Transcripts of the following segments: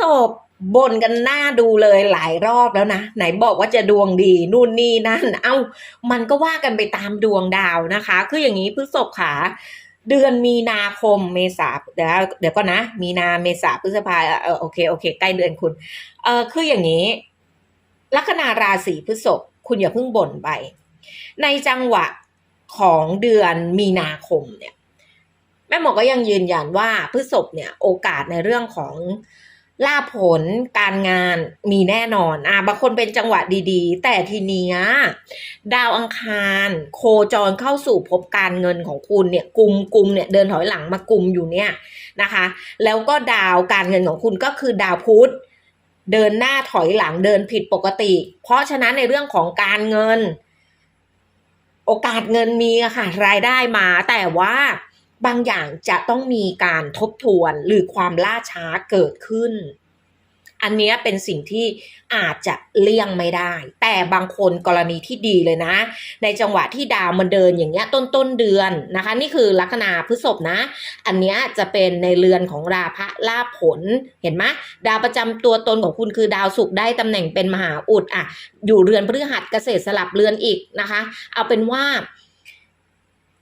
ศพบ่นกันหน้าดูเลยหลายรอบแล้วนะ ไหนบอกว่าจะดวงดีนู่นนี่นั่น เอ้า มันก็ว่ากันไปตามดวงดาวนะคะ คืออย่างนี้พฤษภขาเดือนมีนาคมเมษาเดี๋ยวเดี๋ยวก็นะ มีนาเมษาพฤษภาเออโอเคโอเค ใกล้เดือนคุณเออคืออย่างนี้ ลัคนาราศีพฤษภคุณอย่าเพิ่งบ่นไป ในจังหวะของเดือนมีนาคมเนี่ย แม่หมอก็ยังยืนยันว่าพฤษภเนี่ย โอกาสในเรื่องของ ลาผลการงานมีแน่นอนอะบางคนเป็นจังหวะดีๆ แต่ทีเนี้ยดาวอังคาร โคจรเข้าสู่ภพการเงินของคุณเนี่ยกลุ่มกลุ่มเนี่ยเดินถอยหลังมากลุ่มอยู่เนี่ยนะคะ แล้วก็ดาวการเงินของคุณก็คือดาวพุธเดินหน้าถอยหลังเดินผิดปกติ เพราะฉะนั้นในเรื่องของการเงิน โอกาสเงินมีค่ะรายได้มาแต่ว่า บางอย่างจะต้องมีการทบทวนหรือความล่าช้าเกิดขึ้น อันนี้เป็นสิ่งที่อาจจะเลี่ยงไม่ได้ แต่บางคนกรณีที่ดีเลยนะ ในจังหวะที่ดาวมันเดินอย่างเงี้ยต้นต้นเดือนนะคะ นี่คือลัคนาพฤษภนะ อันนี้จะเป็นในเรือนของราพะลาผลเห็นไหมดาวประจำตัวตนของคุณคือดาวศุกร์ได้ตำแหน่งเป็นมหาอุดอะอยู่เรือนพฤหัสเกษตรสลับเรือนอีกนะคะ เอาเป็นว่า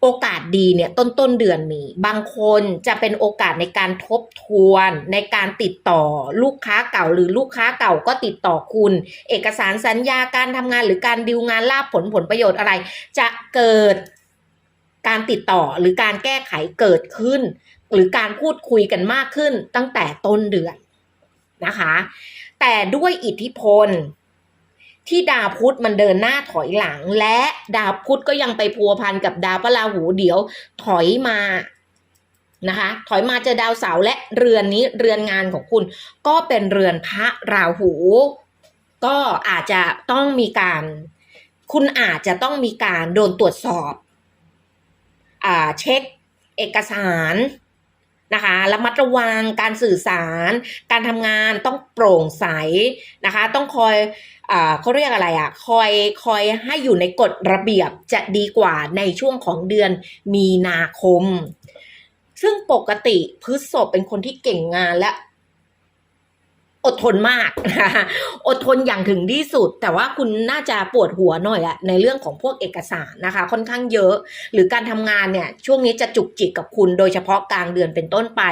โอกาสดีเนี่ยต้นต้นเดือนมีบางคนจะเป็นโอกาสในการทบทวน ในการติดต่อลูกค้าเก่า หรือลูกค้าเก่าก็ติดต่อคุณ เอกสารสัญญาการทำงานหรือการดิวงานลาบผลผลประโยชน์อะไร จะเกิดการติดต่อหรือการแก้ไขเกิดขึ้น หรือการพูดคุยกันมากขึ้นตั้งแต่ต้นเดือนนะคะ แต่ด้วยอิทธิพล ที่ดาวพุธมันเดินหน้าถอยหลัง และดาวพุธก็ยังไปพัวพันกับดาวพระราหูเดี๋ยวถอยมานะคะ ถอยมาเจอดาวเสาร์และเรือนนี้เรือนงานของคุณ ก็เป็นเรือนพระราหู ก็อาจจะต้องมีการ คุณอาจจะต้องมีการโดนตรวจสอบ อ่าเช็คเอกสาร นะคะระมัดระวังการสื่อสาร การทำงานต้องโปร่งใสนะคะ ต้องคอยอเขาเรียกอะไรอะ่ะคอยคอยให้อยู่ในกฎระเบียบจะดีกว่าในช่วงของเดือนมีนาคม ซึ่งปกติพฤษภเป็นคนที่เก่งงานและ อดทนมากนะอดทนอย่างถึงที่สุด แต่ว่าคุณน่าจะปวดหัวหน่อยอะในเรื่องของพวกเอกสารนะคะ ค่อนข้างเยอะ หรือการทำงานเนี่ยช่วงนี้จะจุกจิกกับคุณ โดยเฉพาะกลางเดือนเป็นต้นไป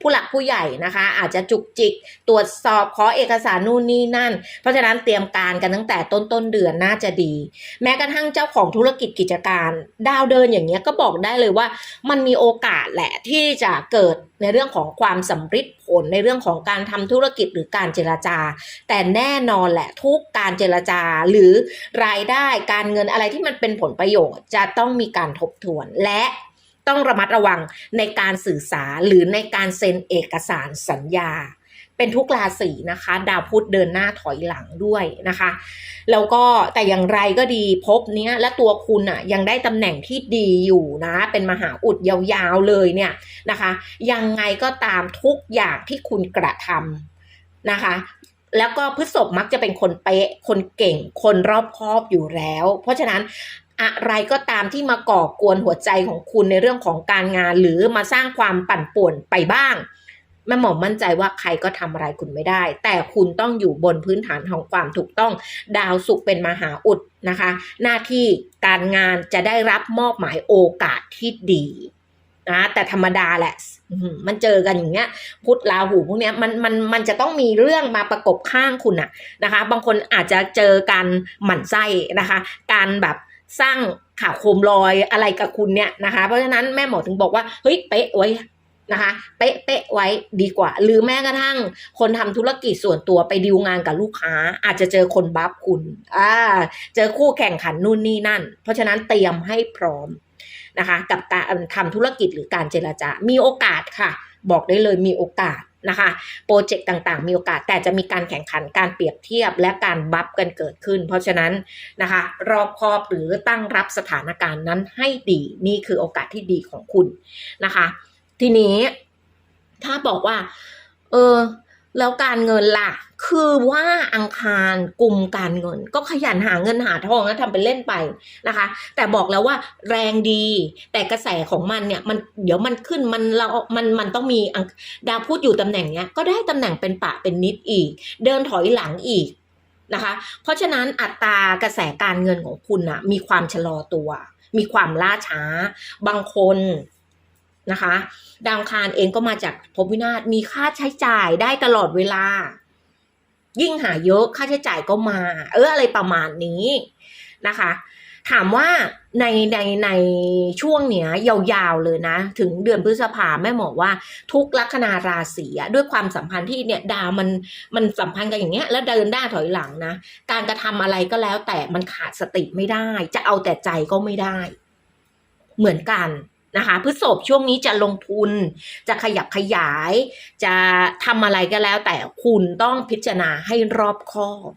ผู้หลักผู้ใหญ่นะคะ อาจจะจุกจิกตรวจสอบขอเอกสารนู่นนี่นั่น เพราะฉะนั้นเตรียมการกันตั้งแต่ต้นต้นเดือนน่าจะดี แม้กระทั่งเจ้าของธุรกิจกิจการ ดาวเดินอย่างเงี้ยก็บอกได้เลยว่า มันมีโอกาสแหละที่จะเกิดในเรื่องของความสำฤทธิ์ผลในเรื่องของการทำธุรกิจหรือการเจรจา แต่แน่นอนแหละทุกการเจรจาหรือรายได้การเงินอะไรที่มันเป็นผลประโยชน์ จะต้องมีการทบทวนและต้องระมัดระวังในการสื่อสารหรือในการเซ็นเอกสารสัญญา เป็นทุกราศีนะคะ ดาวพุธเดินหน้าถอยหลังด้วยนะคะ แล้วก็แต่อย่างไรก็ดีพบเนี้ยและตัวคุณอะยังได้ตำแหน่งที่ดีอยู่นะ เป็นมหาอุดยาวๆเลยเนี่ยนะคะ ยังไงก็ตามทุกอย่างที่คุณกระทำนะคะแล้วก็พฤษภมักจะเป็นคนเป๊ะ คนเก่ง คนรอบคอบอยู่แล้ว เพราะฉะนั้นอะไรก็ตามที่มาก่อกวนหัวใจของคุณในเรื่องของการงาน หรือมาสร้างความปั่นป่วนไปบ้าง แม่หมอมั่นใจว่าใครก็ทำอะไรคุณไม่ได้ แต่คุณต้องอยู่บนพื้นฐานของความถูกต้อง ดาวสุขเป็นมหาอุดนะคะ หน้าที่การงานจะได้รับมอบหมายโอกาสที่ดีนะแต่ธรรมดาแหละมันเจอกันอย่างเงี้ย พุทธลาหูพวกเนี้ยมันมันมันจะต้องมีเรื่องมาประกบข้างคุณอะนะคะ บางคนอาจจะเจอการหมั่นไส้นะคะ การแบบสร้างข่าวโคมลอยอะไรกับคุณเนี่ยนะคะ เพราะฉะนั้นแม่หมอถึงบอกว่าเฮ้ยเป๊ะไว้ นะคะเป๊ะเป๊ะไว้ดีกว่า หรือแม้กระทั่งคนทำธุรกิจส่วนตัวไปดีลงานกับลูกค้า อาจจะเจอคนบัฟคุณอ่าเจอคู่แข่งขันนู่นนี่นั่น เพราะฉะนั้นเตรียมให้พร้อมนะคะกับการทำธุรกิจหรือการเจรจา มีโอกาสค่ะ บอกได้เลยมีโอกาสนะคะโปรเจกต์ต่างๆ มีโอกาสแต่จะมีการแข่งขันการเปรียบเทียบและการบัฟกันเกิดขึ้น เพราะฉะนั้นนะคะรอบคอบหรือตั้งรับสถานการณ์นั้นให้ดีนี่คือโอกาสที่ดีของคุณนะคะ ทีนี้ ถ้าบอกว่า เออ แล้วการเงินล่ะ คือว่าอังคารกลุ่มการเงิน ก็ขยันหาเงินหาทองนะทำเป็นเล่นไปนะคะ แต่บอกแล้วว่าแรงดี แต่กระแสของมันเนี่ย มันเดี๋ยวมันขึ้นมันเรามันมันต้องมีดาวพูดอยู่ตำแหน่งเนี้ยก็ได้ตำแหน่งเป็นปะเป็นนิดอีก เดินถอยหลังอีกนะคะ เพราะฉะนั้นอัตรากระแสการเงินของคุณนะมีความชะลอตัว มีความล่าช้า บางคน นะคะ ดาวคารเองก็มาจากภพวินาศมีค่าใช้จ่ายได้ตลอดเวลา ยิ่งหาเยอะค่าใช้จ่ายก็มา เอออะไรประมาณนี้นะคะ ถามว่าในในในช่วงเนี้ยยาวๆเลยนะ ถึงเดือนพฤษภาแม่หมอว่าทุกลัคนาราศีอะด้วยความสัมพันธ์ที่เนี่ยดาวมันมันสัมพันธ์กันอย่างเงี้ย แล้วเดินหน้าถอยหลังนะ การกระทำอะไรก็แล้วแต่มันขาดสติไม่ได้ จะเอาแต่ใจก็ไม่ได้ เหมือนกัน นะคะพฤษภช่วงนี้จะลงทุน จะขยับขยาย จะทำอะไรก็แล้ว แต่คุณต้องพิจารณาให้รอบคอบ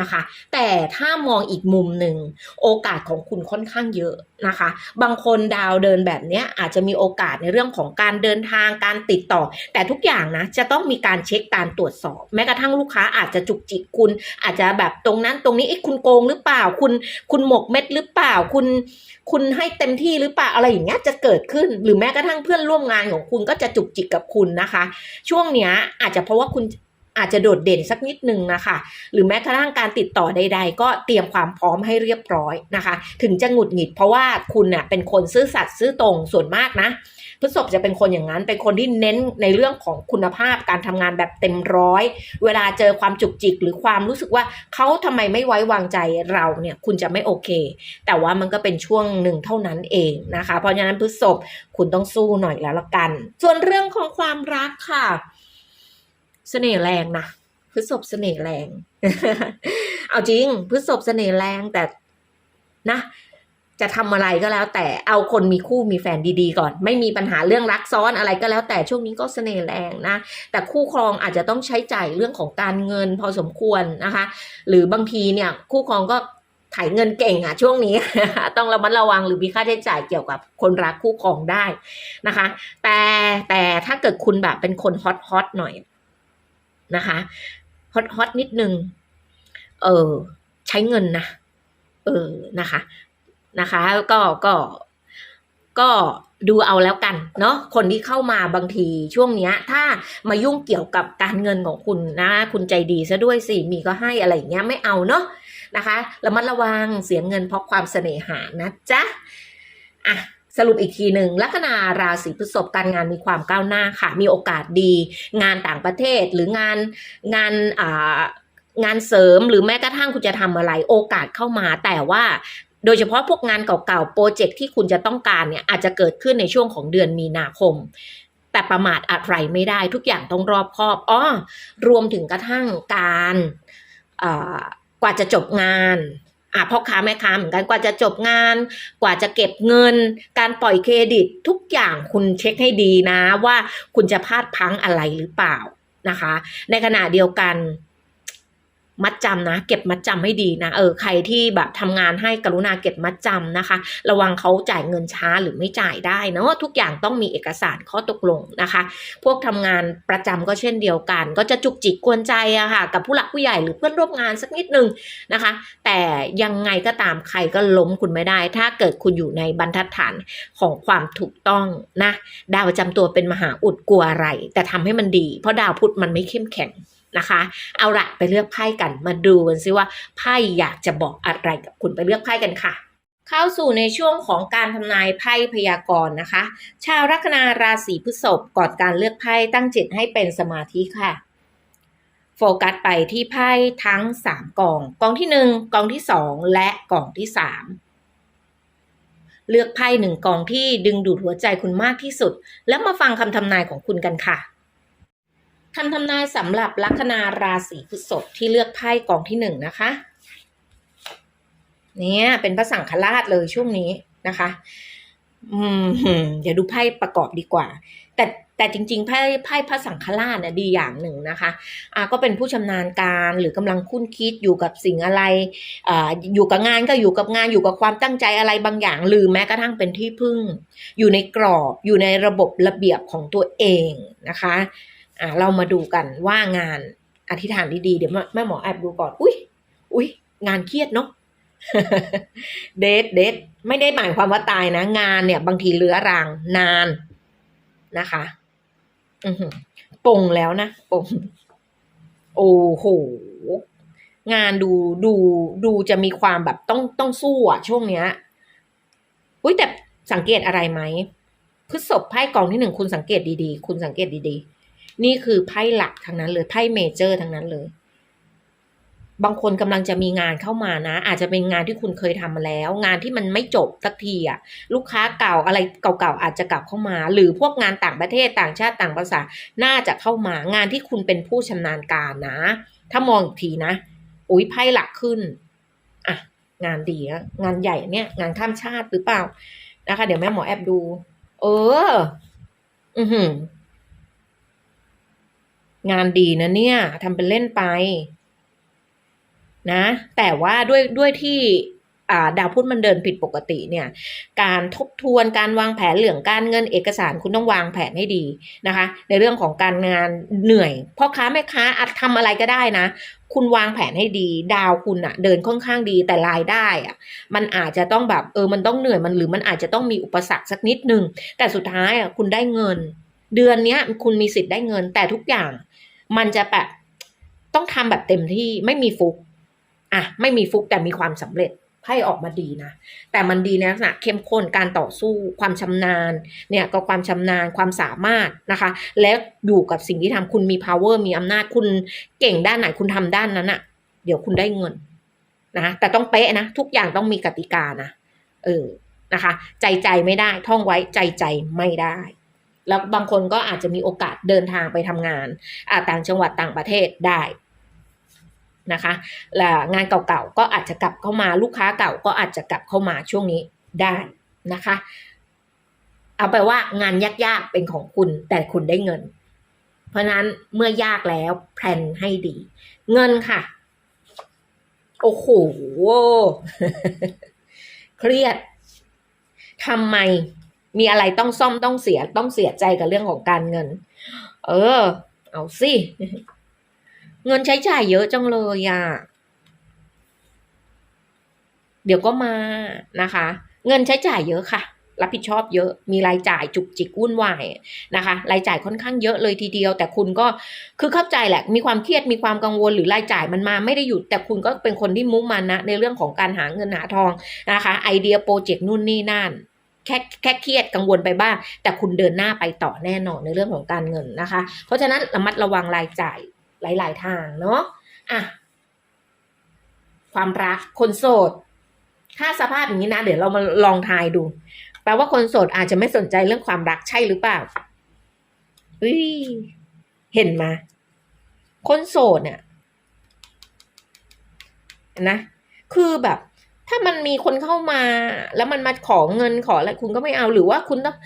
นะคะ แต่ถ้ามองอีกมุมหนึ่งโอกาสของคุณค่อนข้างเยอะนะคะ บางคนดาวเดินแบบนี้อาจจะมีโอกาสในเรื่องของการเดินทางการติดต่อ แต่ทุกอย่างนะจะต้องมีการเช็คการตรวจสอบ แม้กระทั่งลูกค้าอาจจะจุกจิกคุณ อาจจะแบบตรงนั้นตรงนี้เอ๊ะคุณโกงหรือเปล่าคุณ คุณหมกเม็ดหรือเปล่าคุณ คุณให้เต็มที่หรือเปล่าอะไรอย่างเงี้ยจะเกิดขึ้น หรือแม้กระทั่งเพื่อนร่วมงานของคุณก็จะจุกจิกกับคุณนะคะ ช่วงเนี้ยอาจจะเพราะว่าคุณ อาจจะโดดเด่นสักนิดนึงนะคะ หรือแม้กระทั่งการติดต่อใด ๆ ก็เตรียมความพร้อมให้เรียบร้อยนะคะ ถึงจะหงุดหงิดเพราะว่าคุณเน่ะเป็นคนซื่อสัตย์ซื่อตรงส่วนมากนะพฤษภจะเป็นคนอย่างนั้น เป็นคนที่เน้นในเรื่องของคุณภาพการทำงานแบบเต็มร้อย เวลาเจอความจุกจิกหรือความรู้สึกว่าเขาทำไมไม่ไว้วางใจเราเนี่ยคุณจะไม่โอเค แต่ว่ามันก็เป็นช่วงหนึ่งเท่านั้นเองนะคะ เพราะฉะนั้นพฤษภคุณต้องสู้หน่อยแล้วละกัน ส่วนเรื่องของความรักค่ะ เสน่ห์แรงนะพฤษภเสน่ห์แรง เอาจริงพฤษภเสน่ห์แรงแต่นะ จะทำอะไรก็แล้ว แต่เอาคนมีคู่มีแฟนดีๆก่อน ไม่มีปัญหาเรื่องรักซ้อนอะไรก็แล้ว แต่ช่วงนี้ก็เสน่ห์แรงนะ แต่คู่ครองอาจจะต้องใช้จ่ายเรื่องของการเงินพอสมควรนะคะ หรือบางทีเนี่ย คู่ครองก็ถ่ายเงินเก่งอะช่วงนี้ ต้องระมัดระวังหรือมีค่าใช้จ่ายเกี่ยวกับคนรักคู่ครองได้นะคะ แต่แต่ถ้าเกิดคุณแบบเป็นคนฮอตฮอตหน่อย นะคะฮอตฮอตนิดนึง เออใช้เงินนะ เออนะคะนะคะ ก็ก็ก็ดูเอาแล้วกันเนาะคนที่เข้ามาบางทีช่วงเนี้ย ถ้ามายุ่งเกี่ยวกับการเงินของคุณนะ คุณใจดีซะด้วยสิมีก็ให้อะไรอย่างเงี้ยไม่เอาเนาะนะคะระมัดระวังเสียเงินเพราะความเสน่หานะจ๊ะอะ สรุปอีกทีหนึ่งลัคนาราศีพฤษภการงานมีความก้าวหน้าค่ะ มีโอกาสดี งานต่างประเทศหรืองานงานอ่างานเสริมหรือแม้กระทั่งคุณจะทำอะไรโอกาสเข้ามา แต่ว่าโดยเฉพาะพวกงานเก่าๆ โปรเจกต์ที่คุณจะต้องการเนี่ยอาจจะเกิดขึ้นในช่วงของเดือนมีนาคม แต่ประมาทอะไรไม่ได้ทุกอย่างต้องรอบคอบอ้อรวมถึงกระทั่งการกว่าจะจบงาน อะพ่อค้าแม่ค้าเหมือนกันกว่าจะจบงาน กว่าจะเก็บเงิน การปล่อยเครดิตทุกอย่างคุณเช็คให้ดีนะ ว่าคุณจะพลาดพังอะไรหรือเปล่านะคะ ในขณะเดียวกัน มัดจำนะ เก็บมัดจำให้ดีนะ เออใครที่แบบทำงานให้กรุณาเก็บมัดจำนะคะ ระวังเขาจ่ายเงินช้าหรือไม่จ่ายได้นะทุกอย่างต้องมีเอกสารข้อตกลงนะคะ พวกทำงานประจำก็เช่นเดียวกัน ก็จะจุกจิกกวนใจอะค่ะ กับผู้หลักผู้ใหญ่หรือเพื่อนร่วมงานสักนิดนึงนะคะ แต่ยังไงก็ตามใครก็ล้มคุณไม่ได้ ถ้าเกิดคุณอยู่ในบรรทัดฐานของความถูกต้องนะ ดาวประจำตัวเป็นมหาอุดกลัวอะไร แต่ทำให้มันดี เพราะดาวพุธมันไม่เข้มแข็ง นะคะ เอาละไปเลือกไพ่กันมาดูกันซิว่าไพ่อยากจะบอกอะไรกับคุณไปเลือกไพ่กันค่ะ เข้าสู่ในช่วงของการทำนายไพ่พยากรณ์นะคะ ชาวลัคนาราศีพฤษภก่อนการเลือกไพ่ตั้งจิตให้เป็นสมาธิค่ะโฟกัสไปที่ไพ่ทั้ง 3กอง กองที่ 1 กองที่ 2 และกองที่ 3 เลือกไพ่หนึ่งกองที่ดึงดูดหัวใจคุณมากที่สุด แล้วมาฟังคำทำนายของคุณกันค่ะ คำทำนายสำหรับลัคนาราศีพฤษภที่เลือกไพ่กองที่หนึ่งนะคะ เนี่ยเป็นพระสังฆราชเลยช่วงนี้นะคะ อืมเดี๋ยวดูไพ่ประกอบดีกว่า แต่แต่จริงๆไพ่ไพ่พระสังฆราชน่ะดีอย่างหนึ่งนะคะอ่าก็เป็นผู้ชำนาญการหรือกำลังคุ้นคิดอยู่กับสิ่งอะไรอ่าอยู่กับงานก็อยู่กับงานอยู่กับความตั้งใจอะไรบางอย่าง หรือแม้กระทั่งเป็นที่พึ่ง อยู่ในกรอบอยู่ในระบบระเบียบของตัวเองนะคะ อะเรามาดูกันว่างานอธิษฐานดีๆ เดี๋ยวแม่หมอแอบดูก่อน อุ้ยอุ้ยงานเครียดเนาะเดทเดทไม่ได้หมายความว่าตายนะ งานเนี่ย บางทีเรื้อรังนานนะคะอือหือปงแล้วนะปงโอ้โหงานดูดูดูจะมีความแบบต้องต้องสู้อะช่วงเนี้ยอุ้ยแต่สังเกตอะไรไหมพฤษภไพ่กองที่หนึ่งคุณสังเกตดีๆ คุณสังเกตดีๆ นี่คือไพ่หลักทั้งนั้นเลยไพ่เมเจอร์ทั้งนั้นเลย บางคนกำลังจะมีงานเข้ามานะ อาจจะเป็นงานที่คุณเคยทำมาแล้ว งานที่มันไม่จบสักทีอะลูกค้าเก่าอะไรเก่าๆอาจจะกลับเข้ามา หรือพวกงานต่างประเทศต่างชาติต่างภาษาน่าจะเข้ามางานที่คุณเป็นผู้ชำนาญการนะ ถ้ามองอีกทีนะอุ้ยไพ่หลักขึ้นอะงานดีอะงานใหญ่เนี่ย งานข้ามชาติหรือเปล่านะคะ เดี๋ยวแม่หมอแอบดู เออ อือหือ งานดีนะเนี่ยทำเป็นเล่นไป นะ แต่ว่าด้วยด้วยที่าดาวพุธมันเดินผิดปกติเนี่ย การทบทวนการวางแผนเรื่องการเงินเอกสารคุณต้องวางแผนให้ดีนะคะ ในเรื่องของการงานเหนื่อยพ่อค้าแม่ค้าอาจทำอะไรก็ได้นะ คุณวางแผนให้ดี ดาวคุณอะเดินค่อนข้างดีแต่รายได้อะมันอาจจะต้องแบบเออมันต้องเหนื่อยมันหรือมันอาจจะต้องมีอุปสรรคสักนิดนึงแต่สุดท้ายอะคุณได้เงิน เดือนนี้คุณมีสิทธิ์ได้เงินแต่ทุกอย่าง มันจะแบบต้องทำแบบเต็มที่ไม่มีฟุกอะไม่มีฟุกแต่มีความสำเร็จไพ่ออกมาดีนะ แต่มันดีในลักษณะเข้มข้นการต่อสู้ความชำนาญเนี่ยก็ความชำนาญความสามารถนะคะ และอยู่กับสิ่งที่ทำคุณมี power มีอำนาจคุณเก่งด้านไหนคุณทำด้านนั้นอะเดี๋ยวคุณได้เงินนะแต่ต้องเป๊ะนะ ทุกอย่างต้องมีกติกานะเออนะคะ ใจใจไม่ได้ท่องไว้ใจใจไม่ได้ แล้วบางคนก็อาจจะมีโอกาสเดินทางไปทำงานต่างจังหวัดต่างประเทศได้นะคะและงานเก่าๆก็อาจจะกลับเข้ามาลูกค้าเก่าก็อาจจะกลับเข้ามาช่วงนี้ได้นะคะ เอาไปว่างานยากๆเป็นของคุณแต่คุณได้เงิน เพราะนั้นเมื่อยากแล้วแพลนให้ดี เงินค่ะ โอ้โหเครียดทำไม มีอะไรต้องซ่อมต้องเสียต้องเสียใจกับเรื่องของการเงิน เออ เอาสิเงินใช้จ่ายเยอะจังเลยอะเดี๋ยวก็มานะคะ เงินใช้จ่ายเยอะค่ะรับผิดชอบเยอะ มีรายจ่ายจุกจิกวุ่นวายนะคะ รายจ่ายค่อนข้างเยอะเลยทีเดียว แต่คุณก็คือเข้าใจแหละ มีความเครียด มีความกังวล หรือรายจ่ายมันมาไม่ได้หยุด แต่คุณก็เป็นคนที่มุ่งมันนะในเรื่องของการหาเงินหาทองนะคะ ไอเดียโปรเจกต์นู่นนี่นั่น ค่แค่เครียดกังวลไปบ้าง แต่คุณเดินหน้าไปต่อแน่นอนในเรื่องของการเงินนะคะ เพราะฉะนั้นระมัดระวังรายจ่ายหลาย ๆ ทางเนาะอะความรักคนโสด ถ้าสภาพอย่างนี้นะ เดี๋ยวเรามาลองทายดู แปลว่าคนโสดอาจจะไม่สนใจเรื่องความรักใช่หรือเปล่าอุ้ยเห็นมา คนโสดเนี่ยนะ คือแบบ ถ้ามันมีคนเข้ามา แล้วมันมาขอเงินขออะไรคุณก็ไม่เอาหรือว่าคุณต้อง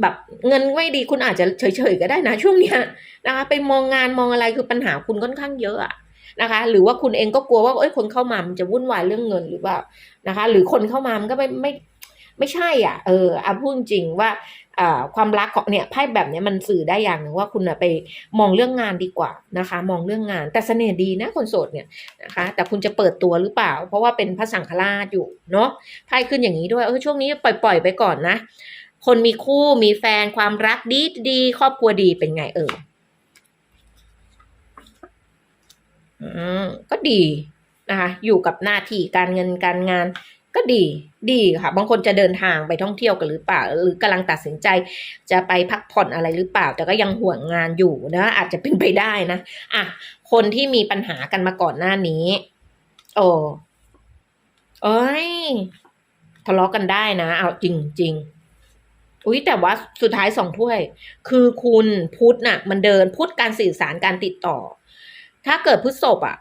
แบบเงินไม่ดีคุณอาจจะเฉยๆก็ได้นะช่วงเนี้ยนะคะ ไปมองงานมองอะไรคือปัญหาคุณค่อนข้างเยอะอะนะคะ หรือว่าคุณเองก็กลัวว่าเอ้ยคนเข้ามามันจะวุ่นวายเรื่องเงินหรือเปล่านะคะ หรือคนเข้ามามันก็ไม่ไม่ไม่ใช่อะ เออเอาพูดจริงว่าอ่า ความรักของเนี่ยไพ่แบบนี้มันสื่อได้อย่างหนึ่งว่าคุณไปมองเรื่องงานดีกว่านะคะ มองเรื่องงานแต่เสน่ห์ดีนะคนโสดเนี่ยนะคะ แต่คุณจะเปิดตัวหรือเปล่า เพราะว่าเป็นพระสังฆราชอยู่เนาะไพ่ขึ้นอย่างนี้ด้วยเออช่วงนี้ปล่อยปล่อยไปก่อนนะ คนมีคู่มีแฟนความรักดีดีครอบครัวดีเป็นไงเอออืมก็ดีนะคะอยู่กับหน้าที่การเงินการงาน ก็ดีดีค่ะ บางคนจะเดินทางไปท่องเที่ยวกันหรือเปล่า หรือกำลังตัดสินใจจะไปพักผ่อนอะไรหรือเปล่า แต่ก็ยังห่วงงานอยู่นะอาจจะเป็นไปได้นะอะคนที่มีปัญหากันมาก่อนหน้านี้ โอ้เอ้ยทะเลาะกันได้นะ เอาจริงจริงอุ้ยแต่ว่าสุดท้ายสองถ้วย คือคุณพุทธน่ะ มันเดินพุทธการสื่อสารการติดต่อ ถ้าเกิดพุทธศพอะ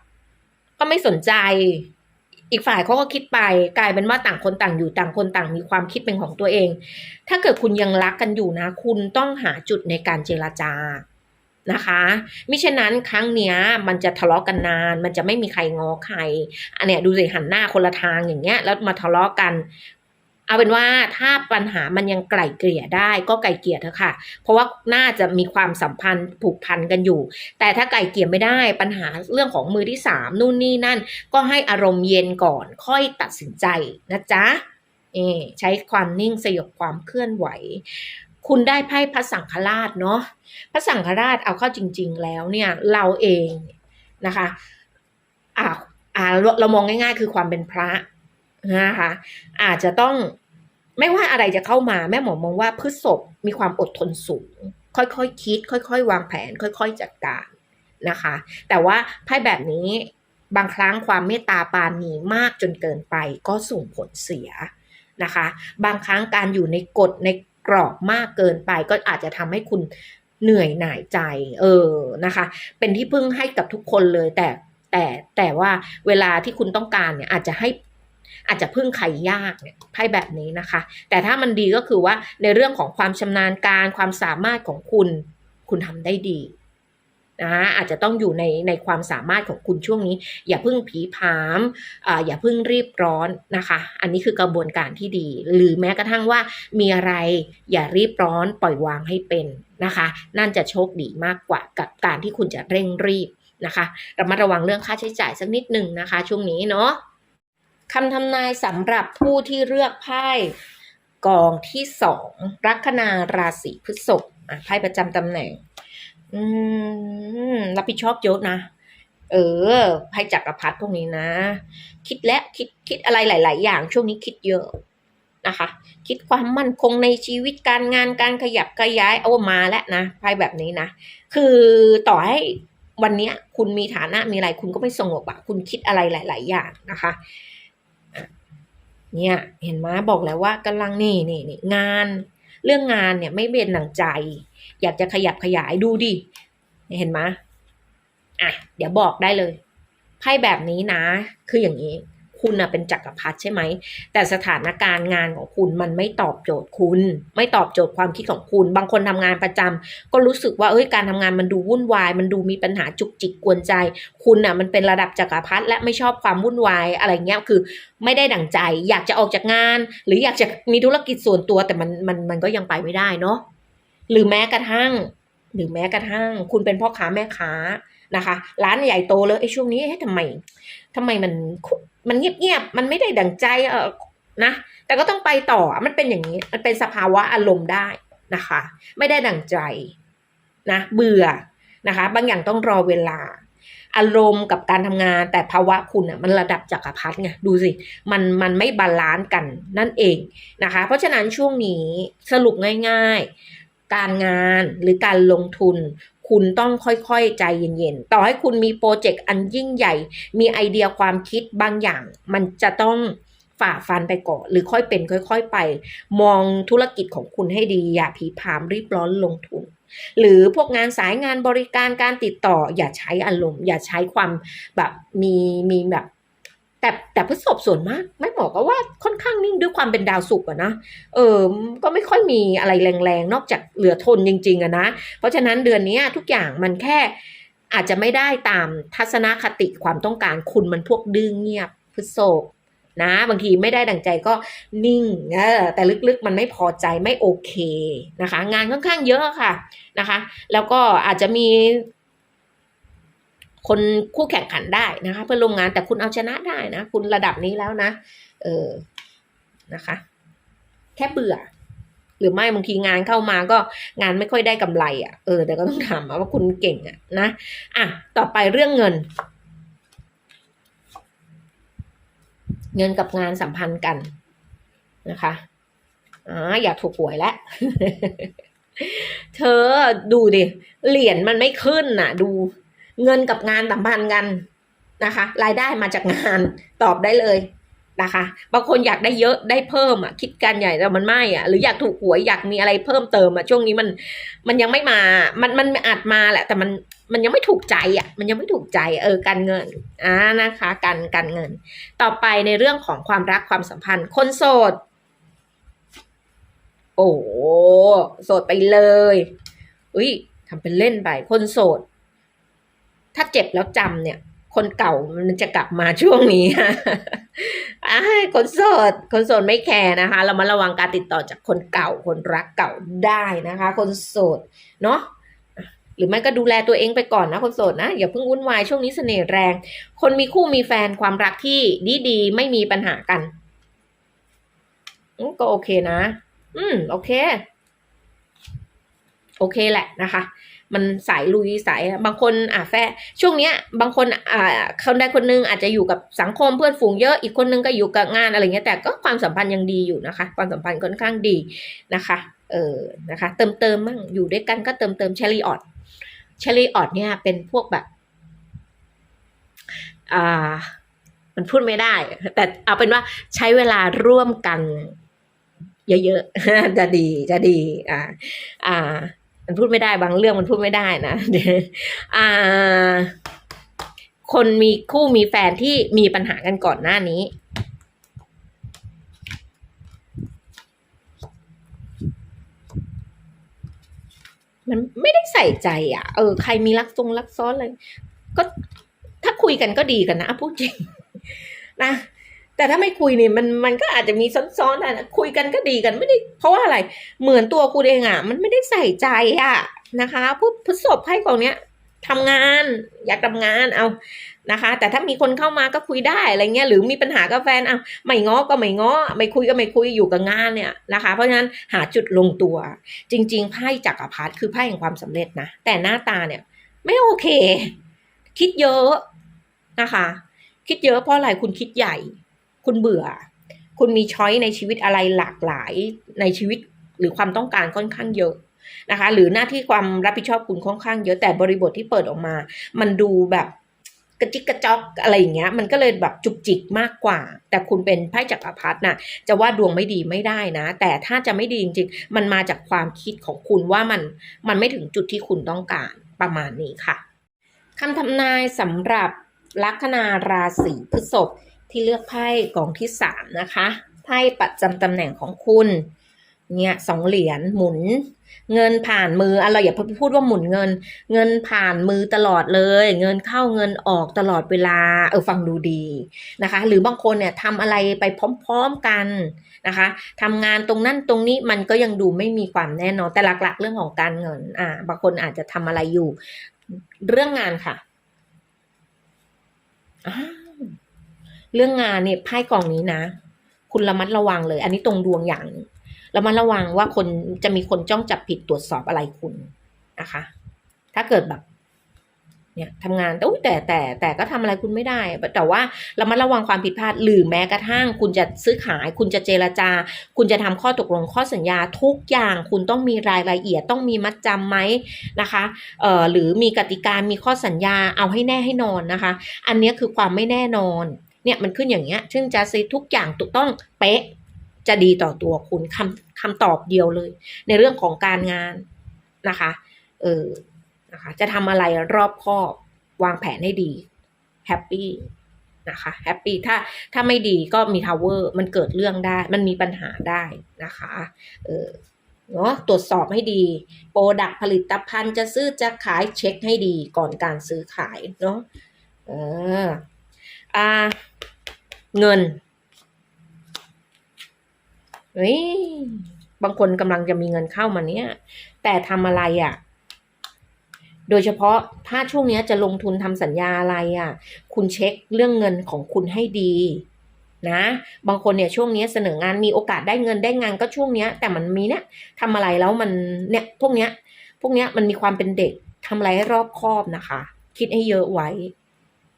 ก็ไม่สนใจ อีกฝ่ายเขาก็คิดไปกลายเป็นว่าต่างคนต่างอยู่ต่างคนต่างมีความคิดเป็นของตัวเอง ถ้าเกิดคุณยังรักกันอยู่นะ คุณต้องหาจุดในการเจรจานะคะมิฉะนั้นครั้งเนี้ยมันจะทะเลาะกันนาน มันจะไม่มีใครงอใคร อันเนี้ยดูสิหันหน้าคนละทางอย่างเงี้ยแล้วมาทะเลาะกัน เอาเป็นว่าถ้าปัญหามันยังไกล่เกลี่ยได้ก็ไกล่เกลี่ยเถอะค่ะ เพราะว่าน่าจะมีความสัมพันธ์ผูกพันกันอยู่ แต่ถ้าไกล่เกลี่ยไม่ได้ปัญหาเรื่องของมือที่สามนู่นนี่นั่น ก็ให้อารมณ์เย็นก่อนค่อยตัดสินใจนะจ๊ะเอใช้ความนิ่งสยบความเคลื่อนไหว คุณได้ไพ่พระสังฆราชเนาะพระสังฆราชเอาเข้าจริง ๆ แล้วเนี่ยเราเองนะคะอ่าอ่าเราเรามองง่าย ๆ คือความเป็นพระ นะคะอาจจะต้องไม่ว่าอะไรจะเข้ามาแม่หมอมองว่าพฤษภมีความอดทนสูง ค่อยๆคคิด ค่อย ๆ วางแผน ค่อย ๆ จัดการนะคะ แต่ว่าไพ่แบบนี้บางครั้งความเมตตาปานีมากจนเกินไปก็ส่งผลเสียนะคะ บางครั้งการอยู่ในกฎในกรอบมากเกินไปก็อาจจะทำให้คุณเหนื่อยหน่ายใจ เออนะคะ เป็นที่พึ่งให้กับทุกคนเลยแต่แต่แต่ว่าเวลาที่คุณต้องการเนี่ยอาจจะให้ อาจจะพึ่งใครยากเนี่ยไพ่แบบนี้นะคะ แต่ถ้ามันดีก็คือว่าในเรื่องของความชำนาญการความสามารถของคุณ คุณทำได้ดีนะอาจจะต้องอยู่ในในความสามารถของคุณช่วงนี้ อย่าพิ่งผีผามอ่าอย่าพิ่งรีบร้อนนะคะ อันนี้คือกระบวนการที่ดี หรือแม้กระทั่งว่ามีอะไรอย่ารีบร้อนปล่อยวางให้เป็นนะคะ นั่นจะโชคดีมากกว่ากับการที่คุณจะเร่งรีบนะคะระมัดระวังเรื่องค่าใช้จ่ายสักนิดหนึ่งนะคะ ช่วงนี้เนาะ คำทำนายสำหรับผู้ที่เลือกไพ่กองที่สองลัคนาราศีพฤษภไพ่ประจำตำแหน่งรับผิดชอบเยอะนะ เออไพ่จักรพรรดิพวกนี้นะ คิดและคิดคิดอะไรหลาย ๆ อย่างช่วงนี้คิดเยอะนะคะ คิดความมั่นคงในชีวิตการงานการขยับขยายเอามาแล้วนะไพ่แบบนี้นะ คือต่อให้วันนี้คุณมีฐานะมีอะไรคุณก็ไม่สงบอะคุณคิดอะไรหลาย ๆ อย่างนะคะ เนี่ย เห็นไหมบอกแล้วว่ากำลังนี่นี่นี่งาน เรื่องงานเนี่ยไม่เบนหนังใจ อยากจะขยับขยายดูดิเห็นไหมอะ เดี๋ยวบอกได้เลยไพ่แบบนี้นะ คืออย่างนี้ คุณนะเป็นจักรพรรดิใช่ไหม แต่สถานการณ์งานของคุณมันไม่ตอบโจทย์คุณ ไม่ตอบโจทย์ความคิดของคุณ บางคนทำงานประจำก็รู้สึกว่าเอ้ยการทำงานมันดูวุ่นวาย มันดูมีปัญหาจุกจิกกวนใจ คุณน่ะมันเป็นระดับจักรพรรดิและไม่ชอบความวุ่นวายอะไรเงี้ยคือ ไม่ได้ดั่งใจ อยากจะออกจากงาน หรืออยากจะมีธุรกิจส่วนตัวแต่มันมันมันก็ยังไปไม่ได้เนาะหรือแม้กระทั่ง หรือแม้กระทั่ง คุณเป็นพ่อค้าแม่ค้า นะคะ ร้านใหญ่โตเลยไอ้ช่วงนี้เอ๊ะทำไมทำไมมันมันเงียบๆมันไม่ได้ดั่งใจเออนะแต่ก็ต้องไปต่อมันเป็นอย่างนี้มันเป็นสภาวะอารมณ์ได้นะคะ ไม่ได้ดั่งใจนะเบื่อนะคะ บางอย่างต้องรอเวลา อารมณ์กับการทำงานแต่ภาวะคุณอะมันระดับจักรพรรดิไงดูสิมันมันไม่บาลานซ์กันนั่นเองนะคะ เพราะฉะนั้นช่วงนี้สรุปง่าย ๆ การงานหรือการลงทุน คุณต้องค่อยๆใจเย็นๆ ต่อให้คุณมีโปรเจกต์อันยิ่งใหญ่ มีไอเดียความคิดบางอย่าง มันจะต้องฝ่าฟันไปก่อนหรือค่อยเป็นค่อย ๆ ไป มองธุรกิจของคุณให้ดีอย่าผีพามรีบร้อนลงทุน หรือพวกงานสายงานบริการการติดต่อ อย่าใช้อารมณ์ อย่าใช้ความแบบมีมีแบบ แต่แต่พฤษภส่วนมากไม่บอกก็ว่าค่อนข้างนิ่งด้วยความเป็นดาวศุกร์อะนะเออก็ไม่ค่อยมีอะไรแรงๆ นอกจากเหลือทนจริง ๆอะนะ เพราะฉะนั้นเดือนนี้ทุกอย่างมันแค่อาจจะไม่ได้ตามทัศนคติความต้องการคุณมันพวกดื้อเงียบพฤษภนะบางทีไม่ได้ดังใจก็นิ่งเออแต่ลึกๆมันไม่พอใจไม่โอเคนะคะ งานค่อนข้างเยอะค่ะนะคะ แล้วก็อาจจะมี คนคู่แข่งขันได้นะคะ เพื่อลงงานแต่คุณเอาชนะได้นะ คุณระดับนี้แล้วนะ เออนะคะ แค่เบื่อ หรือไม่บางทีงานเข้ามาก็งานไม่ค่อยได้กำไรอะ่ะเออแต่ก็ต้องทำอะว่าคุณเก่งอะ่ะนะอะต่อไปเรื่องเงิน เงินกับงานสัมพันธ์กันนะคะอ่าอยากถูกหวยแล้วเธอดูดิเหรียญมันไม่ขึ้นน่ะ ดู เงินกับงานสัมพันธ์กันนะคะ รายได้มาจากงานตอบได้เลยนะคะ บางคนอยากได้เยอะได้เพิ่มอะคิดกันใหญ่แต่มันไม่อะหรืออยากถูกหวยอยากมีอะไรเพิ่มเติมอะช่วงนี้มันมันยังไม่มา มันมันอาจมาแหละ แต่มันมันยังไม่ถูกใจอะ มันยังไม่ถูกใจเออการเงินอ่านะคะการการเงิน ต่อไปในเรื่องของความรักความสัมพันธ์ คนโสด โอ้โหโสดไปเลยอุ้ยทำเป็นเล่นไปคนโสด ถ้าเจ็บแล้วจำเนี่ย คนเก่ามันจะกลับมาช่วงนี้อ่าคนโสดคนโสดไม่แคร์นะคะ เรามาระวังการติดต่อจากคนเก่าคนรักเก่าได้นะคะ คนโสดเนาะหรือไม่ก็ดูแลตัวเองไปก่อนนะคนโสดนะอย่าเพิ่งวุ่นวายช่วงนี้เสน่ห์แรง คนมีคู่มีแฟนความรักที่ดีดีๆไม่มีปัญหากันก็โอเคนะ อืม โอเค โอเคแหละนะคะ มันสายลุยสายบางคนอะแฟช่วงเนี้ย บางคนอ่าคนใดคนหนึงอาจจะอยู่กับสังคมเพื่อนฝูงเยอะอีกคนนึงก็อยู่กับงานอะไรเงี้ยแต่ก็ความสัมพันธ์ยังดีอยู่นะคะ ความสัมพันธ์ค่อนข้างดีนะคะ เออนะคะ เติมเติมมั่งอยู่ด้วยกันก็เติมเติมเชลีออดเชลีออดเนี่ยเป็นพวกแบบอ่ามันพูดไม่ได้ แต่เอาเป็นว่าใช้เวลาร่วมกันเยอะๆ จะดี จะดี อ่า อ่า มันพูดไม่ได้บางเรื่องมันพูดไม่ได้นะอ่า คนมีคู่มีแฟนที่มีปัญหากันก่อนหน้านี้มันไม่ได้ใส่ใจอะ เออ ใครมีรักทรงรักซ้อนอะไร ก็ถ้าคุยกันก็ดีกันนะ พูดจริง นะ แต่ถ้าไม่คุยเนี่ยมันมันก็อาจจะมีซ้อนๆนะคุยกันก็ดีกันไม่ได้ เพราะว่าอะไรเหมือนตัวคุณเองอะ มันไม่ได้ใส่ใจอะนะคะผู้ผู้สบไพ่กองเนี้ยทำงานอยากทำงานเอานะคะ แต่ถ้ามีคนเข้ามาก็คุยได้อะไรเงี้ยหรือมีปัญหากับแฟนเอาไม่ง้อก็ไม่ง้อไม่คุยก็ไม่คุยอยู่กับงานเนี่ยนะคะ เพราะฉะนั้นหาจุดลงตัว จริง ๆไพ่จักรพรรดิคือไพ่แห่งความสำเร็จนะแต่หน้าตาเนี่ย ไม่โอเค คิดเยอะนะคะ คิดเยอะเพราะอะไรคุณคิดใหญ่ คุณเบื่อ คุณมีช้อยในชีวิตอะไรหลากหลายในชีวิตหรือความต้องการค่อนข้างเยอะนะคะ หรือหน้าที่ความรับผิดชอบคุณค่อนข้างเยอะแต่บริบทที่เปิดออกมา มันดูแบบกระจิกกระจอกอะไรอย่างเงี้ย มันก็เลยแบบจุกจิกมากกว่า แต่คุณเป็นไพ่จักรพรรดิน่ะ จะว่าดวงไม่ดีไม่ได้นะ แต่ถ้าจะไม่ดีจริงๆ มันมาจากความคิดของคุณว่ามันมันไม่ถึงจุดที่คุณต้องการประมาณนี้ค่ะคำทำนายสำหรับลัคนาราศีพฤษภ ที่เลือกไพ่กองที่สามนะคะไพ่ประจำตำแหน่งของคุณเนี่ยสองเหรียญหมุน เงินผ่านมืออะเราอย่าพูดว่าหมุนเงิน เงินผ่านมือตลอดเลย เงินเข้าเงินออกตลอดเวลาเออฟังดูดีนะคะ หรือบางคนเนี่ยทำอะไรไปพร้อมๆกันนะคะทำงานตรงนั้นตรงนี้มันก็ยังดูไม่มีความแน่นอนแต่หลักๆ เรื่องของการเงินอ่าบางคนอาจจะทำอะไรอยู่ เรื่องงานค่ะอ้า เรื่องงานเนี่ยไพ่กองนี้นะ คุณระมัดระวังเลย อันนี้ตรงดวงอย่างระมัดระวังว่าคนจะมีคนจ้องจับผิดตรวจสอบอะไรคุณนะคะ ถ้าเกิดแบบ เนี่ยทำงานแต่แต่แต่แต่ก็ทำอะไรคุณไม่ได้ แต่ว่าเรามาระวังความผิดพลาดหรือแม้กระทั่ง คุณจะซื้อขาย คุณจะเจรจา คุณจะทำข้อตกลงข้อสัญญาทุกอย่าง คุณต้องมีรายละเอียดต้องมีมัดจำไหมนะคะเอ่อหรือมีกติกามีข้อสัญญาเอาให้แน่ให้นอนนะคะ อันนี้คือความไม่แน่นอน เนี่ยมันขึ้นอย่างเงี้ย ซึ่งจะซีทุกอย่างถูกต้องเป๊ะ จะดีต่อตัวคุณคำคำตอบเดียวเลย ในเรื่องของการงานนะคะ เออ นะคะ จะทำอะไรรอบคอบวางแผนให้ดีแฮปปี้นะคะแฮปปี้ถ้าถ้าไม่ดีก็มีทาวเวอร์มันเกิดเรื่องได้ มันมีปัญหาได้นะคะเออเนาะตรวจสอบให้ดีโปรดักผลิตภัณฑ์จะซื้อจะขายเช็คให้ดีก่อนการซื้อขายเนาะเออ่าเงินเฮ้ยบางคนกำลังจะมีเงินเข้ามาเนี้ยแต่ทำอะไรอะ่ะ โดยเฉพาะถ้าช่วงนี้จะลงทุนทำสัญญาอะไรอะ่ะ คุณเช็คเรื่องเงินของคุณให้ดีนะ บางคนเนี่ยช่วงนี้เสนองานมีโอกาสได้เงินได้งานก็ช่วงนี้แต่มันมีเนี่ยทำอะไรแล้วมันเนี่ยพวกเนี้ย พวกเนี้ยมันมีความเป็นเด็กทำอะไรให้รอบคอบนะคะ คิดให้เยอะไว้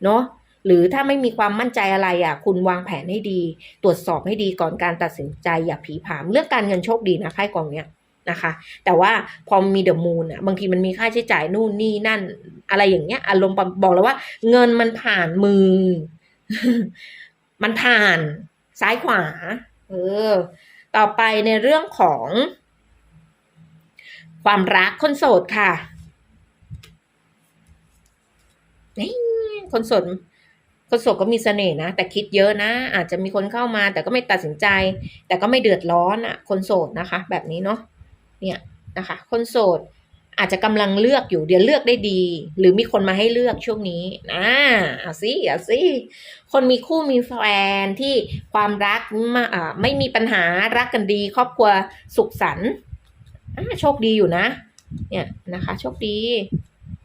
เนาะ หรือถ้าไม่มีความมั่นใจอะไรอะ คุณวางแผนให้ดี ตรวจสอบให้ดีก่อนการตัดสินใจอย่าผีผามเรื่องการเงินโชคดีนะไพ่กองเนี้ยนะคะ แต่ว่าพอมีเดอะมูนอะบางทีมันมีค่าใช้จ่ายนู่นนี่นั่น อะไรอย่างเงี้ย อารมณ์บอกแล้วว่า เงินมันผ่านมือ มันผ่านซ้ายขวา เออ ต่อไปในเรื่องของ ความรักคนโสดค่ะนี่คนโสด คนโสดก็มีเสน่ห์นะ แต่คิดเยอะนะ อาจจะมีคนเข้ามา แต่ก็ไม่ตัดสินใจ แต่ก็ไม่เดือดร้อนอะ คนโสดนะคะ แบบนี้เนาะเนี่ยนะคะ คนโสดอาจจะกำลังเลือกอยู่เดี๋ยวเลือกได้ดี หรือมีคนมาให้เลือกช่วงนี้นะเอาสิเอาสิคนมีคู่มีแฟนที่ความรักมาไม่มีปัญหารักกันดี ครอบครัวสุขสันต์โชคดีอยู่นะ เนี่ยนะคะ โชคดี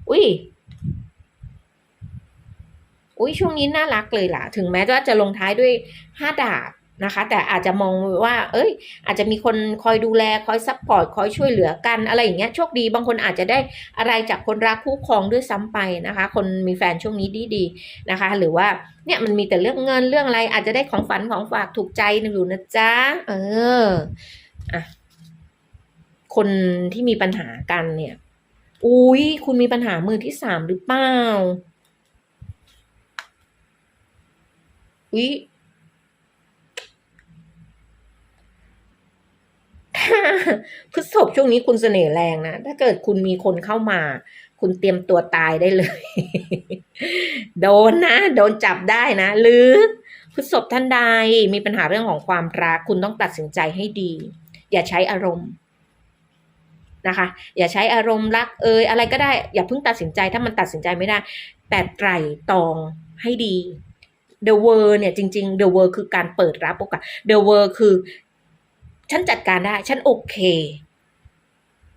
อุ้ย อุ้ยช่วงนี้น่ารักเลยล่ะ ถึงแม้ว่าจะลงท้ายด้วยห้าดาบนะคะ แต่อาจจะมองว่า เอ้ย อาจจะมีคนคอยดูแลคอยซัพพอร์ตคอยช่วยเหลือกันอะไรอย่างเงี้ยโชคดีบางคนอาจจะได้อะไรจากคนรักคู่ครองด้วยซ้ำไปนะคะ คนมีแฟนช่วงนี้ดีๆนะคะ หรือว่าเนี่ยมันมีแต่เรื่องเงินเรื่องอะไร อาจจะได้ของฝันของฝากถูกใจอยู่นะจ๊ะเอออะคนที่มีปัญหากันเนี่ย อุ้ยคุณมีปัญหามือที่สามหรือเปล่า อุ้ยพฤษภช่วงนี้คุณเสน่ห์แรงนะ ถ้าเกิดคุณมีคนเข้ามา คุณเตรียมตัวตายได้เลย โดนนะ โดนจับได้นะ หรือพฤษภท่านใดมีปัญหาเรื่องของความรัก คุณต้องตัดสินใจให้ดี อย่าใช้อารมณ์นะคะ อย่าใช้อารมณ์รักเอยอะไรก็ได้ อย่าเพิ่งตัดสินใจถ้ามันตัดสินใจไม่ได้ แต่ไตร่ตรองให้ดี The World เนี่ยจริง ๆ The World คือการเปิดรับโอกาส The World คือ ฉันจัดการได้ ฉันโอเค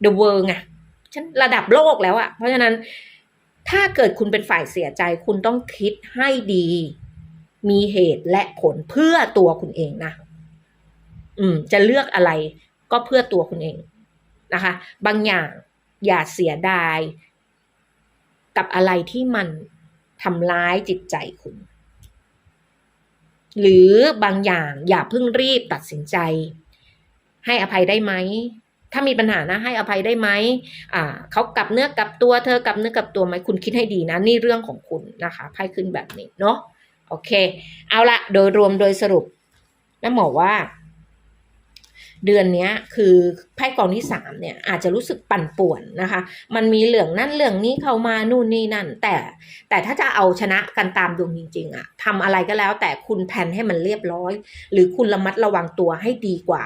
The World ไงฉันระดับโลกแล้วอะเพราะฉะนั้นถ้าเกิดคุณเป็นฝ่ายเสียใจ คุณต้องคิดให้ดี มีเหตุและผลเพื่อตัวคุณเองนะ อืม จะเลือกอะไรก็เพื่อตัวคุณเองนะคะ บางอย่างอย่าเสียดาย กับอะไรที่มันทำร้ายจิตใจคุณ หรือบางอย่างอย่าเพิ่งรีบตัดสินใจ ให้อภัยได้ไหมถ้ามีปัญหานะให้อภัยได้ไหมอ่าเขากลับเนื้อกลับตัวเธอกลับเนื้อกลับตัวไหมคุณคิดให้ดีนะนี่เรื่องของคุณนะคะไพ่ขึ้นแบบนี้เนาะโอเค เอาละโดยรวมโดยสรุปแม่หมอว่า เดือนนี้คือไพ่กองที่สามเนี่ยอาจจะรู้สึกปั่นป่วนนะคะ มันมีเหลืองนั่นเหลืองนี้เข้ามานู่นนี่นั่น แต่แต่ถ้าจะเอาชนะกันตามดวงจริงๆอะทำอะไรก็แล้ว แต่คุณแพนให้มันเรียบร้อย หรือคุณระมัดระวังตัวให้ดีกว่า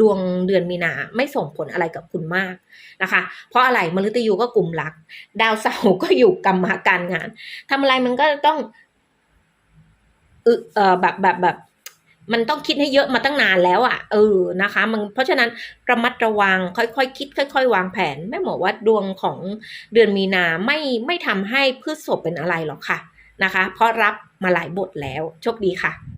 ดวงเดือนมีนาไม่ส่งผลอะไรกับคุณมากนะคะ เพราะอะไรมฤตยูก็กลุ่มรัก ดาวเสาร์ก็อยู่กรรมการงานทำอะไรมันก็ต้องเออแบบแบบแบบ มันต้องคิดให้เยอะมาตั้งนานแล้วอะ่ะเออนะคะมันเพราะฉะนั้นระมัดระวังค่อยๆคคิด ค่อย ๆ วางแผนแม่หมอว่าดวงของเดือนมีนาไม่ไม่ทำให้พืชศพเป็นอะไรหรอกค่ะนะคะ เพราะรับมาหลายบทแล้วโชคดีค่ะ